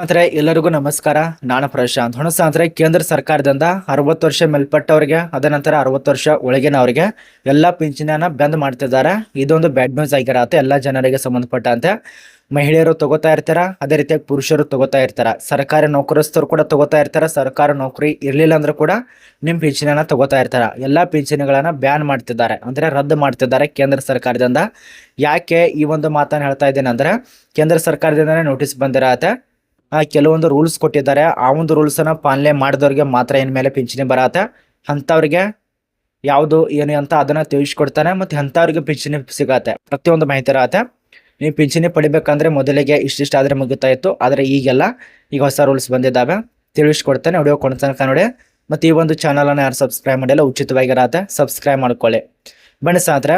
ಅಂದ್ರೆ ಎಲ್ಲರಿಗೂ ನಮಸ್ಕಾರ. ನಾನು ಪ್ರಶಾಂತ್. ಹೊಣಸ ಅಂದ್ರೆ ಕೇಂದ್ರ ಸರ್ಕಾರದಿಂದ ಅರವತ್ತು ವರ್ಷ ಮೇಲ್ಪಟ್ಟವರಿಗೆ, ಅದ ನಂತರ ಅರವತ್ತು ವರ್ಷ ಒಳಗಿನವರಿಗೆ ಎಲ್ಲಾ ಪಿಂಚಣಿಯನ್ನ ಬಂದ್ ಮಾಡ್ತಿದ್ದಾರೆ. ಇದೊಂದು ಬ್ಯಾಡ್ ನ್ಯೂಸ್ ಆಗಿರತ್ತೆ, ಎಲ್ಲಾ ಜನರಿಗೆ ಸಂಬಂಧಪಟ್ಟಂತೆ. ಮಹಿಳೆಯರು ತಗೋತಾ ಇರ್ತಾರ? ಅದೇ ರೀತಿಯಾಗಿ ಪುರುಷರು ತಗೋತಾ ಇರ್ತಾರ? ಸರ್ಕಾರಿ ನೌಕರಸ್ಥರು ಕೂಡ ತಗೋತಾ ಇರ್ತಾರ? ಸರ್ಕಾರ ನೌಕರಿ ಇರಲಿಲ್ಲ ಅಂದ್ರೂ ಕೂಡ ನಿಮ್ಮ ಪಿಂಚಣಿಯನ್ನ ತಗೋತಾ ಇರ್ತಾರ? ಎಲ್ಲಾ ಪಿಂಚಣಿಗಳನ್ನ ಬ್ಯಾನ್ ಮಾಡ್ತಿದ್ದಾರೆ. ಅಂದ್ರೆ ರದ್ದು ಮಾಡ್ತಿದ್ದಾರೆ ಕೇಂದ್ರ ಸರ್ಕಾರದಿಂದ. ಯಾಕೆ ಈ ಒಂದು ಮಾತನ್ನ ಹೇಳ್ತಾ ಇದ್ದೇನೆ ಅಂದ್ರೆ, ಕೇಂದ್ರ ಸರ್ಕಾರದಿಂದನೇ ನೋಟಿಸ್ ಬಂದಿರತ್ತೆ. ಕೆಲವೊಂದು ರೂಲ್ಸ್ ಕೊಟ್ಟಿದ್ದಾರೆ. ಆ ಒಂದು ರೂಲ್ಸ್ ಅನ್ನ ಪಾಲನೆ ಮಾಡಿದವ್ರಿಗೆ ಮಾತ್ರ ಏನ್ ಮೇಲೆ ಪಿಂಚಣಿ ಬರತ್ತೆ. ಅಂಥವ್ರಿಗೆ ಯಾವುದು, ಏನು ಅಂತ ಅದನ್ನ ತಿಳಿಸ್ಕೊಡ್ತಾನೆ ಮತ್ತೆ ಅಂಥವ್ರಿಗೆ ಪಿಂಚಣಿ ಸಿಗತ್ತೆ. ಪ್ರತಿಯೊಂದು ಮಾಹಿತಿ ಇರತ್ತೆ. ನೀವು ಪಿಂಚಣಿ ಪಡಿಬೇಕಂದ್ರೆ ಮೊದಲಿಗೆ ಇಷ್ಟಿಷ್ಟ ಆದ್ರೆ ಮುಗಿತಾ ಇತ್ತು. ಆದ್ರೆ ಈಗೆಲ್ಲ ಈಗ ಹೊಸ ರೂಲ್ಸ್ ಬಂದಿದ್ದಾವೆ. ತಿಳಿಸ್ಕೊಡ್ತಾನೆ ವಿಡಿಯೋ ಕೊಡ್ತಾನೆ ನೋಡಿ. ಮತ್ತೆ ಈ ಒಂದು ಚಾನಲ್ ಅನ್ನ ಯಾರು ಸಬ್ಸ್ಕ್ರೈಬ್ ಮಾಡಿಲ್ಲ ಉಚಿತವಾಗಿರತ್ತೆ ಸಬ್ಸ್ಕ್ರೈಬ್ ಮಾಡ್ಕೊಳ್ಳಿ. ಬನ್ನಿ ಸಾತ್ರ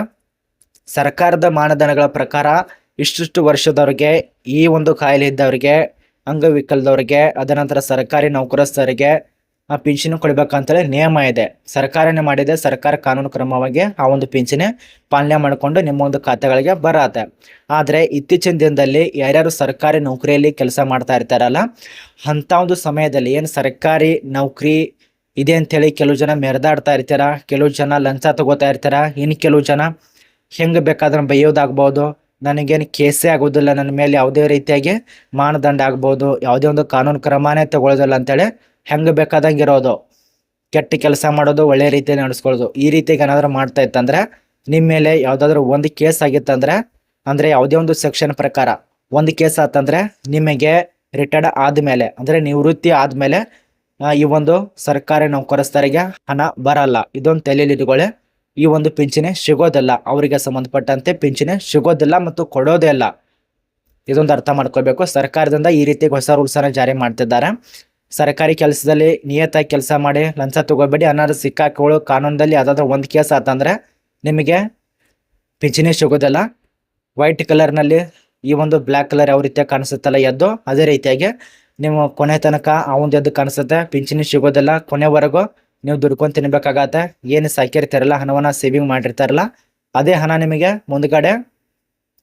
ಸರ್ಕಾರದ ಮಾನದಂಡಗಳ ಪ್ರಕಾರ ಇಷ್ಟಿಷ್ಟು ವರ್ಷದವ್ರಿಗೆ ಈ ಒಂದು ಕಾಯಿಲೆ ಇದ್ದವರಿಗೆ ಅಂಗವಿಕಲದವರಿಗೆ, ಅದ ನಂತರ ಸರ್ಕಾರಿ ನೌಕರಸ್ಥರಿಗೆ ಆ ಪಿಂಚಣಿ ಕೊಡಬೇಕಂತೇಳಿ ನಿಯಮ ಇದೆ. ಸರ್ಕಾರನೇ ಮಾಡಿದೆ, ಸರ್ಕಾರ ಕಾನೂನು ಕ್ರಮವಾಗಿ ಆ ಒಂದು ಪಿಂಚಣಿ ಪಾಲನೆ ಮಾಡಿಕೊಂಡು ನಿಮ್ಮ ಒಂದು ಖಾತೆಗಳಿಗೆ ಬರತ್ತೆ. ಆದರೆ ಇತ್ತೀಚಿನ ದಿನದಲ್ಲಿ ಯಾರ್ಯಾರು ಸರ್ಕಾರಿ ನೌಕರಿಯಲ್ಲಿ ಕೆಲಸ ಮಾಡ್ತಾ ಇರ್ತಾರಲ್ಲ, ಅಂಥ ಒಂದು ಸಮಯದಲ್ಲಿ ಏನು ಸರ್ಕಾರಿ ನೌಕರಿ ಇದೆ ಅಂತೇಳಿ ಕೆಲವು ಜನ ಮೆರೆದಾಡ್ತಾ ಇರ್ತಾರ, ಕೆಲವು ಜನ ಲಂಚ ತಗೋತಾ ಇರ್ತಾರ ಇನ್ನು ಕೆಲವು ಜನ ಹೆಂಗೆ ಬೇಕಾದ್ರೆ ಬೈಯೋದಾಗ್ಬೋದು ನನಗೇನು ಕೇಸೇ ಆಗೋದಿಲ್ಲ. ನನ್ನ ಮೇಲೆ ಯಾವುದೇ ರೀತಿಯಾಗಿ ಮಾನದಂಡ ಆಗ್ಬೋದು. ಯಾವುದೇ ಒಂದು ಕಾನೂನು ಕ್ರಮನೇ ತಗೊಳ್ಳೋದಿಲ್ಲ ಅಂತೇಳಿ ಹೆಂಗೆ ಬೇಕಾದಂಗೆ ಇರೋದು. ಕೆಟ್ಟ ಕೆಲಸ ಮಾಡೋದು, ಒಳ್ಳೆ ರೀತಿಯಲ್ಲಿ ನಡೆಸ್ಕೊಳ್ಳೋದು. ಈ ರೀತಿಗೆ ಏನಾದರೂ ಮಾಡ್ತಾ ಇತ್ತಂದ್ರೆ ನಿಮ್ಮ ಮೇಲೆ ಯಾವುದಾದ್ರೂ ಒಂದು ಕೇಸ್ ಆಗಿತ್ತಂದ್ರೆ, ಅಂದರೆ ಯಾವುದೇ ಒಂದು ಸೆಕ್ಷನ್ ಪ್ರಕಾರ ಒಂದು ಕೇಸ್ ಆತಂದರೆ ನಿಮಗೆ ರಿಟೈರ್ಡ್ ಆದಮೇಲೆ, ಅಂದರೆ ನಿವೃತ್ತಿ ಆದಮೇಲೆ ಈ ಒಂದು ಸರ್ಕಾರಿ ನೌಕರಸ್ಥರಿಗೆ ಹಣ ಬರಲ್ಲ. ಇದೊಂದು ತಲೆಯಲ್ಲಿ ಇಟ್ಕೊಳ್ಳಿ. ಈ ಒಂದು ಪಿಂಚಣಿ ಸಿಗೋದಿಲ್ಲ. ಅವರಿಗೆ ಸಂಬಂಧಪಟ್ಟಂತೆ ಪಿಂಚಣಿ ಸಿಗೋದಿಲ್ಲ ಮತ್ತು ಕೊಡೋದೇ ಇಲ್ಲ. ಇದೊಂದು ಅರ್ಥ ಮಾಡ್ಕೋಬೇಕು ಸರ್ಕಾರದಿಂದ ಈ ರೀತಿ ಹೊಸ ರೂಲ್ಸನ್ನು ಜಾರಿ ಮಾಡ್ತಿದ್ದಾರೆ. ಸರ್ಕಾರಿ ಕೆಲಸದಲ್ಲಿ ನಿಯತ ಕೆಲಸ ಮಾಡಿ ಲಂಚ ತಗೋಬೇಡಿ. ಅನ್ನೋದು ಸಿಕ್ಕಾಕೊಳ್ಳೋ ಕಾನೂನದಲ್ಲಿ ಯಾವುದಾದ್ರೂ ಒಂದು ಕೇಸ್ ಆತಂದ್ರೆ ನಿಮಗೆ ಪಿಂಚಣಿ ಸಿಗೋದಿಲ್ಲ. ವೈಟ್ ಕಲರ್ನಲ್ಲಿ ಈ ಒಂದು ಬ್ಲ್ಯಾಕ್ ಕಲರ್ ಯಾವ ರೀತಿಯಾಗಿ ಕಾಣಿಸುತ್ತಲ್ಲ ಎದ್ದು ಅದೇ ರೀತಿಯಾಗಿ ನೀವು ಕೊನೆ ತನಕ ಆ ಒಂದು ಎದ್ದು ಕಾಣಿಸುತ್ತೆ. ಪಿಂಚಣಿ ಸಿಗೋದಿಲ್ಲ ಕೊನೆವರೆಗೂ. ನೀವು ದುಡ್ಕೊಂಡು ತಿನ್ಬೇಕಾಗತ್ತೆ. ಏನು ಸಾಕಿರ್ತಾರಲ್ಲ ಹಣವನ್ನು ಸೇವಿಂಗ್ ಮಾಡಿರ್ತಾರಲ್ಲ, ಅದೇ ಹಣ ನಿಮಗೆ ಮುಂದ್ಗಡೆ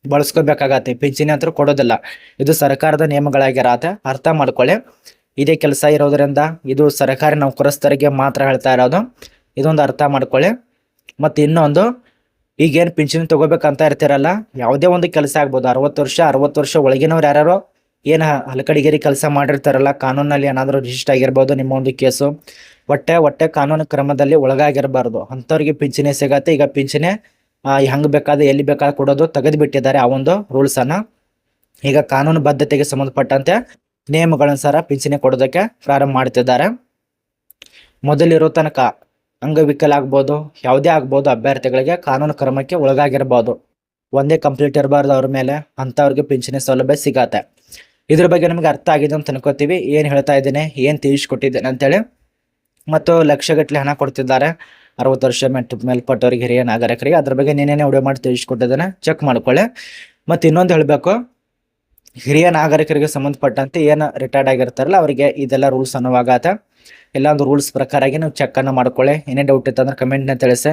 ಬಳಸ್ಕೋಬೇಕಾಗತ್ತೆ. ಪಿಂಚಣಿ ಅಂತೂ ಕೊಡೋದಿಲ್ಲ. ಇದು ಸರ್ಕಾರದ ನಿಯಮಗಳಾಗಿರತ್ತೆ. ಅರ್ಥ ಮಾಡ್ಕೊಳ್ಳಿ. ಇದೇ ಕೆಲಸ ಇರೋದ್ರಿಂದ ಇದು ಸರ್ಕಾರಿ ನೌಕರಸ್ಥರಿಗೆ ಮಾತ್ರ ಹೇಳ್ತಾ ಇರೋದು. ಇದೊಂದು ಅರ್ಥ ಮಾಡ್ಕೊಳ್ಳಿ. ಮತ್ತು ಇನ್ನೊಂದು, ಈಗೇನು ಪಿಂಚಣಿ ತೊಗೋಬೇಕಂತ ಇರ್ತೀರಲ್ಲ, ಯಾವುದೇ ಒಂದು ಕೆಲಸ ಆಗ್ಬೋದು. ಅರವತ್ತು ವರ್ಷ ಅರವತ್ತು ವರ್ಷ ಒಳಗಿನವ್ರು ಯಾರು ಏನು ಹಲಕಡಿಗೇರಿ ಕೆಲಸ ಮಾಡಿರ್ತಾರಲ್ಲ, ಕಾನೂನಲ್ಲಿ ಏನಾದರೂ ರಿಜಿಸ್ಟರ್ ಆಗಿರ್ಬೋದು ನಿಮ್ಮ ಒಂದು ಕೇಸು. ಒಟ್ಟೆ ಒಟ್ಟೆ ಕಾನೂನು ಕ್ರಮದಲ್ಲಿ ಒಳಗಾಗಿರಬಾರ್ದು. ಅಂಥವ್ರಿಗೆ ಪಿಂಚಣಿ ಸಿಗತ್ತೆ. ಈಗ ಪಿಂಚಣಿ ಹೆಂಗೆ ಬೇಕಾದ್ರೆ, ಎಲ್ಲಿ ಬೇಕಾದ ಕೊಡೋದು ತೆಗೆದು ಬಿಟ್ಟಿದ್ದಾರೆ ಆ ಒಂದು ರೂಲ್ಸನ್ನು. ಈಗ ಕಾನೂನು ಬದ್ಧತೆಗೆ ಸಂಬಂಧಪಟ್ಟಂತೆ ನಿಯಮಗಳನುಸಾರ ಪಿಂಚಣಿ ಕೊಡೋದಕ್ಕೆ ಪ್ರಾರಂಭ ಮಾಡ್ತಿದ್ದಾರೆ. ಮೊದಲಿರೋ ತನಕ ಅಂಗವಿಕಲ ಆಗ್ಬೋದು, ಯಾವುದೇ ಆಗ್ಬೋದು ಅಭ್ಯರ್ಥಿಗಳಿಗೆ ಕಾನೂನು ಕ್ರಮಕ್ಕೆ ಒಳಗಾಗಿರ್ಬೋದು ಒಂದೇ ಕಂಪ್ಲೀಟ್ ಇರಬಾರ್ದು ಅವ್ರ ಮೇಲೆ. ಅಂಥವ್ರಿಗೆ ಪಿಂಚಣಿ ಸೌಲಭ್ಯ ಸಿಗತ್ತೆ. ಇದ್ರ ಬಗ್ಗೆ ನಮ್ಗೆ ಅರ್ಥ ಆಗಿದೆ ಅಂತ ಅನ್ಕೋತೀವಿ. ಏನು ಹೇಳ್ತಾ ಇದ್ದೇನೆ, ಏನು ತಿಳಿಸ್ಕೊಟ್ಟಿದ್ದೇನೆ ಅಂತೇಳಿ. ಮತ್ತು ಲಕ್ಷಗಟ್ಟಲೆ ಹಣ ಕೊಡ್ತಿದ್ದಾರೆ. ಅರವತ್ತು ವರ್ಷ ಮೆಟ್ ಮೇಲ್ಪಟ್ಟವರಿಗೆ ಹಿರಿಯ ನಾಗರಿಕರಿಗೆ. ಅದ್ರ ಬಗ್ಗೆ ನೀನೇನೇ ವಿಡಿಯೋ ಮಾಡಿ ತಿಳಿಸ್ಕೊಟ್ಟಿದ್ದೇನೆ. ಚೆಕ್ ಮಾಡ್ಕೊಳ್ಳಿ. ಮತ್ತು ಇನ್ನೊಂದು ಹೇಳಬೇಕು. ಹಿರಿಯ ನಾಗರಿಕರಿಗೆ ಸಂಬಂಧಪಟ್ಟಂತೆ ಏನು ರಿಟೈರ್ಡ್ ಆಗಿರ್ತಾರಲ್ಲ, ಅವರಿಗೆ ಇದೆಲ್ಲ ರೂಲ್ಸ್ ಅನ್ನುವಾಗತ್ತೆ ಎಲ್ಲ ಒಂದು ರೂಲ್ಸ್ ಪ್ರಕಾರಾಗಿ ನೀವು ಚೆಕ್ಕನ್ನು ಮಾಡ್ಕೊಳ್ಳಿ. ಏನೇ ಡೌಟ್ ಇತ್ತಂದ್ರೆ ಕಮೆಂಟ್ನ ತಿಳಿಸಿ.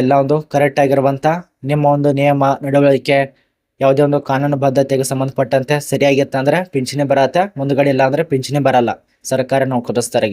ಎಲ್ಲ ಒಂದು ಕರೆಕ್ಟ್ ಆಗಿರುವಂಥ ನಿಮ್ಮ ಒಂದು ನಿಯಮ, ನಡವಳಿಕೆ ಯಾವುದೇ ಒಂದು ಕಾನೂನು ಬದ್ಧತೆಗೆ ಸಂಬಂಧಪಟ್ಟಂತೆ ಸರಿಯಾಗಿತ್ತಂದ್ರೆ ಪಿಂಚಣಿ ಬರತ್ತೆ, ಮುಂದ್ಗಡೆ ಇಲ್ಲ ಅಂದ್ರೆ ಪಿಂಚಣಿ ಬರಲ್ಲ. ಸರ್ಕಾರ ನೌಕರಸ್ಥರಿಗೆ